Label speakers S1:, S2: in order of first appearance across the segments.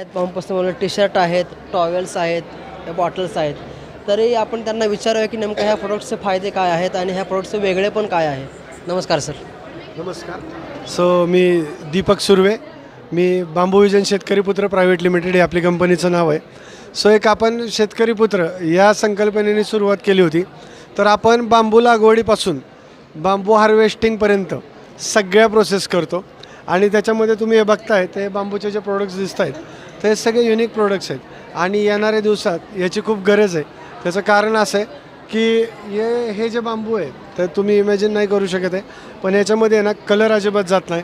S1: आहेत. पंपासून T shirt आहेत टॉवेल्स आहेत बॉटल्स आहेत. तरी आपण त्यांना विचारूया की नेमकं ह्या प्रोडक्टचे फायदे काय आहेत आणि ह्या प्रोडक्टचे वेगळे पण काय आहे? नमस्कार सर.
S2: नमस्कार. सो मी दीपक सुर्वे. मी बांबू विजन शेतकरी पुत्र प्रायव्हेट लिमिटेड हे आपली कंपनीचं नाव आहे. सो एक आपण शेतकरी पुत्र या संकल्पनेने सुरुवात केली होती. तर आपण बांबू लागवडीपासून बांबू हार्वेस्टिंगपर्यंत सगळ्या प्रोसेस करतो. आणि त्याच्यामध्ये तुम्ही हे बघताय ते बांबूचे जे प्रोडक्ट्स दिसत आहेत ते सगळे युनिक प्रोडक्ट्स आहेत. आणि येणाऱ्या दिवसात याची खूप गरज आहे. त्याचं कारण असं आहे की हे हे जे बांबू आहे तर तुम्ही इमॅजिन नाही करू शकत आहे. पण याच्यामध्ये आहे ना कलर अजिबात जात नाही.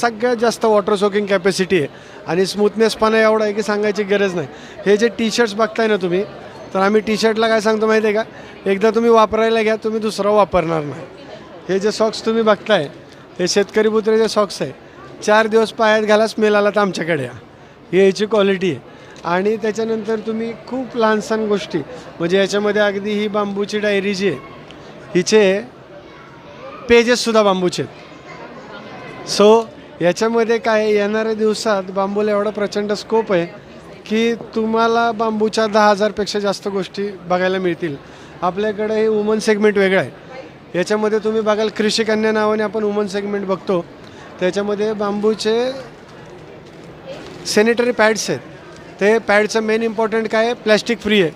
S2: सगळ्यात जास्त वॉटर सोकिंग कॅपॅसिटी आहे. आणि स्मूथनेसपणा एवढा आहे की सांगायची गरज नाही. हे जे टी शर्ट्स बघताय ना तुम्ही तर आम्ही टी शर्टला काय सांगतो माहिती आहे का? एकदा तुम्ही वापरायला घ्या तुम्ही दुसरा वापरणार नाही. हे जे सॉक्स तुम्ही बघताय हे शेतकरी पुत्रेचे सॉक्स आहे चार दिवस पायात घाला स्मेल आला तर आमच्याकडे या. याची क्वालिटी आहे. आणि त्याच्यानंतर तुम्ही खूप लहान सहान गोष्टी म्हणजे याच्यामध्ये अगदी ही बांबूची डायरी जी आहे हिचे पेजेससुद्धा बांबूचे आहेत. सो याच्यामध्ये काय येणाऱ्या दिवसात बांबूला एवढा प्रचंड स्कोप आहे की तुम्हाला बांबूच्या दहा हजारपेक्षा जास्त गोष्टी बघायला मिळतील. आपल्याकडे हे वुमन सेगमेंट वेगळं आहे. याच्यामध्ये तुम्ही बघाल कृषिकन्या नावाने आपण वुमन सेगमेंट बघतो. त्याच्यामध्ये बांबूचे सॅनिटरी पॅड्स आहेत. ते पॅडचं मेन इम्पॉर्टंट काय आहे? प्लॅस्टिक फ्री आहे.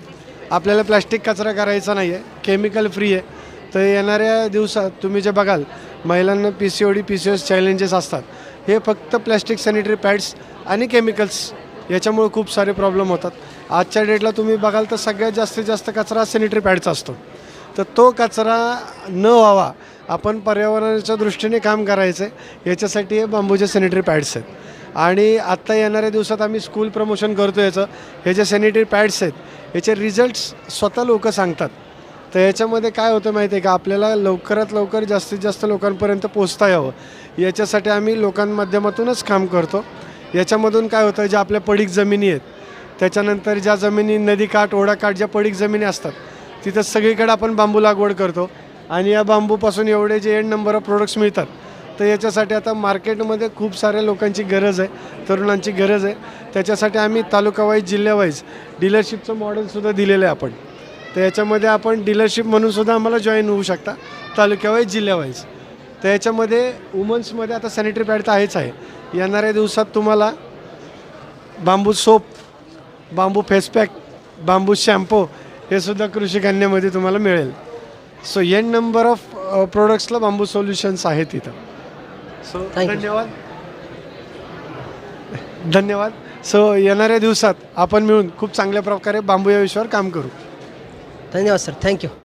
S2: आपल्याला प्लॅस्टिक कचरा करायचा नाही आहे केमिकल फ्री आहे. तर येणाऱ्या दिवसात तुम्ही जे बघाल महिलांना P C O D P C S challenges असतात. हे फक्त प्लॅस्टिक सॅनिटरी पॅड्स आणि केमिकल्स याच्यामुळे खूप सारे प्रॉब्लेम होतात. आजच्या डेटला तुम्ही बघाल तर सगळ्यात जास्तीत जास्त कचरा सॅनिटरी पॅडचा असतो. तर तो कचरा न व्हावा आपण पर्यावरणाच्या दृष्टीने काम करायचं आहे. याच्यासाठी हे बांबूचे सॅनिटरी पॅड्स आहेत. आणि आत्ता येणाऱ्या दिवसात आम्ही स्कूल प्रमोशन करतो याचं. हे जे सॅनिटरी पॅड्स आहेत याचे रिझल्ट्स स्वतः लोक सांगतात. तर याच्यामध्ये काय होतं माहिती आहे का? आपल्याला लवकरात लवकर जास्तीत जास्त लोकांपर्यंत पोचता यावं. याच्यासाठी आम्ही लोकांमाध्यमातूनच काम करतो. याच्यामधून काय होतं ज्या आपल्या पडीक जमिनी आहेत त्याच्यानंतर ज्या जमिनी नदीकाठ ओढाकाठ ज्या पडीक जमिनी असतात तिथं सगळीकडे आपण बांबू लागवड करतो. आणि या बांबूपासून एवढे जे एंड नंबर ऑफ प्रोडक्ट्स मिळतात तर याच्यासाठी आता मार्केटमध्ये खूप साऱ्या लोकांची गरज आहे तरुणांची गरज आहे. त्याच्यासाठी आम्ही तालुकावाईज जिल्ह्यावाईज डीलरशिपचं मॉडेलसुद्धा दिलेलं आहे आपण. तर याच्यामध्ये आपण डीलरशिप म्हणूनसुद्धा आम्हाला जॉईन होऊ शकता तालुक्यावाईज जिल्ह्यावाईज तर याच्यामध्ये वुमन्समध्ये आता सॅनिटरी पॅड तर आहेच आहे. येणाऱ्या दिवसात तुम्हाला bamboo soap bamboo face pack bamboo shampoo हे सुद्धा कृषी कन्यामध्ये तुम्हाला मिळेल. सो एन नंबर ऑफ प्रोडक्ट्सला बांबू सोल्युशन्स आहेत तिथं सो
S1: Thank you.
S2: धन्यवाद. धन्यवाद. सो येणाऱ्या दिवसात आपण मिळून खूप चांगल्या प्रकारे बांबू या विषयावर काम करू.
S1: धन्यवाद सर थँक्यू